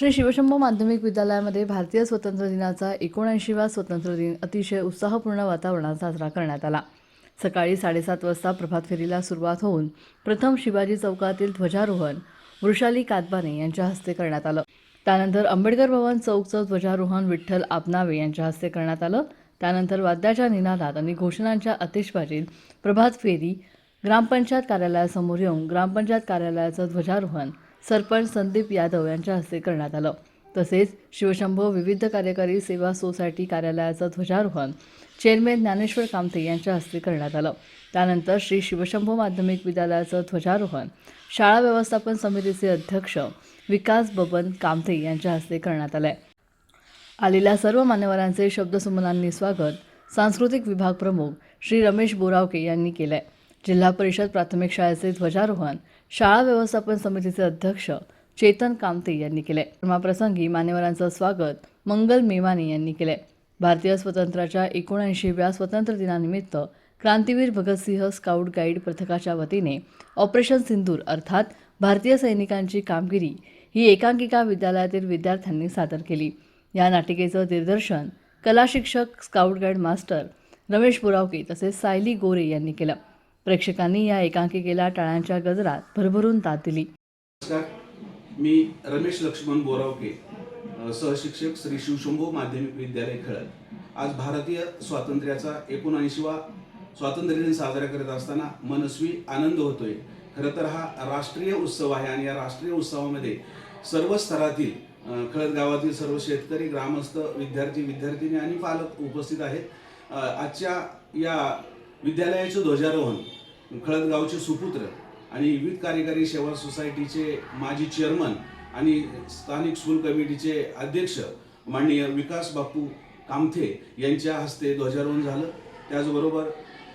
श्री शिवशंभ माध्यमिक विद्यालयामध्ये भारतीय स्वातंत्र्य दिनाचा एकोणऐंशीवा स्वातंत्र्य दिन अतिशय उत्साहपूर्ण वातावरणात साजरा करण्यात आला. सकाळी साडेसात वाजता प्रभात फेरीला सुरुवात होऊन प्रथम शिवाजी चौकातील ध्वजारोहण वृषाली कातबाने यांच्या हस्ते करण्यात आलं. त्यानंतर आंबेडकर भवन चौकचं ध्वजारोहण विठ्ठल आपनावे यांच्या हस्ते करण्यात आलं. त्यानंतर वाद्याच्या निनादात आणि घोषणांच्या आतिषबाजीत प्रभात फेरी ग्रामपंचायत कार्यालयासमोर येऊन ग्रामपंचायत कार्यालयाचं ध्वजारोहण सरपंच संदीप यादव यांच्या हस्ते करण्यात आलं. तसेच शिवशंभो विविध कार्यकारी सेवा सोसायटी कार्यालयाचं ध्वजारोहण चेअरमॅन ज्ञानेश्वर कामते यांच्या हस्ते करण्यात आलं. त्यानंतर श्री शिवशंभो माध्यमिक विद्यालयाचं ध्वजारोहण शाळा व्यवस्थापन समितीचे अध्यक्ष विकास बबन कामते यांच्या हस्ते करण्यात आलंय. आलेल्या सर्व मान्यवरांचे शब्दसुमनांनी स्वागत सांस्कृतिक विभाग प्रमुख श्री रमेश बोरावके यांनी केलं आहे जिल्हा परिषद प्राथमिक शाळेचे ध्वजारोहण शाळा व्यवस्थापन समितीचे अध्यक्ष चेतन कामते यांनी केले. धर्माप्रसंगी मान्यवरांचं स्वागत मंगल मेवानी यांनी केले. भारतीय स्वातंत्र्याच्या एकोणऐंशीव्या स्वतंत्र दिनानिमित्त क्रांतीवीर भगतसिंह स्काउट गाईड पथकाच्या वतीने ऑपरेशन सिंदूर अर्थात भारतीय सैनिकांची कामगिरी ही एकांकिका विद्यालयातील विद्यार्थ्यांनी सादर केली. या नाटिकेचं दिग्दर्शन कला शिक्षक scout guide master Ramesh Buravke तसेच सायली गोरे यांनी केलं. प्रेक्षकांनी या एकांकिकेला टाळ्यांच्या गजरात भरभरून दाद दिली. मी रमेश लक्ष्मण बोरावके सहशिक्षक श्री शिवशंभो माध्यमिक विद्यालय खेळत आज भारतीय स्वातंत्र्याचा एकोणऐंशीवा स्वातंत्र्य दिन साजरा करत असताना मनस्वी आनंद होतोय. खरं तर हा राष्ट्रीय उत्सव आहे आणि या राष्ट्रीय उत्सवामध्ये सर्व स्तरातील खळद गावातील सर्व शेतकरी ग्रामस्थ विद्यार्थी विद्यार्थिनी आणि पालक उपस्थित आहेत. आजच्या या विद्यालयाचं ध्वजारोहण खळदगावचे सुपुत्र आणि विविध कार्यकारी सेवा सोसायटीचे माजी चेअरमन आणि स्थानिक स्कूल कमिटीचे अध्यक्ष माननीय विकास बापू कामथे यांच्या हस्ते ध्वजारोहण झालं. त्याचबरोबर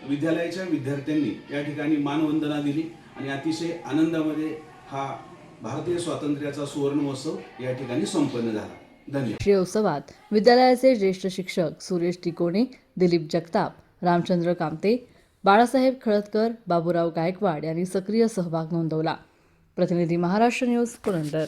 विद्यालयाच्या विद्यार्थ्यांनी या ठिकाणी मानवंदना दिली आणि अतिशय आनंदामध्ये हा भारतीय स्वातंत्र्याचा सुवर्ण महोत्सव या ठिकाणी संपन्न झाला. धन्यवाद. उत्सवात विद्यालयाचे ज्येष्ठ शिक्षक सुरेश टिकोणे दिलीप जगताप रामचंद्र कामते बाळासाहेब खळदकर बाबूराव गायकवाड यांनी सक्रिय सहभाग नोंदवला. प्रतिनिधी महाराष्ट्र न्यूज पुरंदर.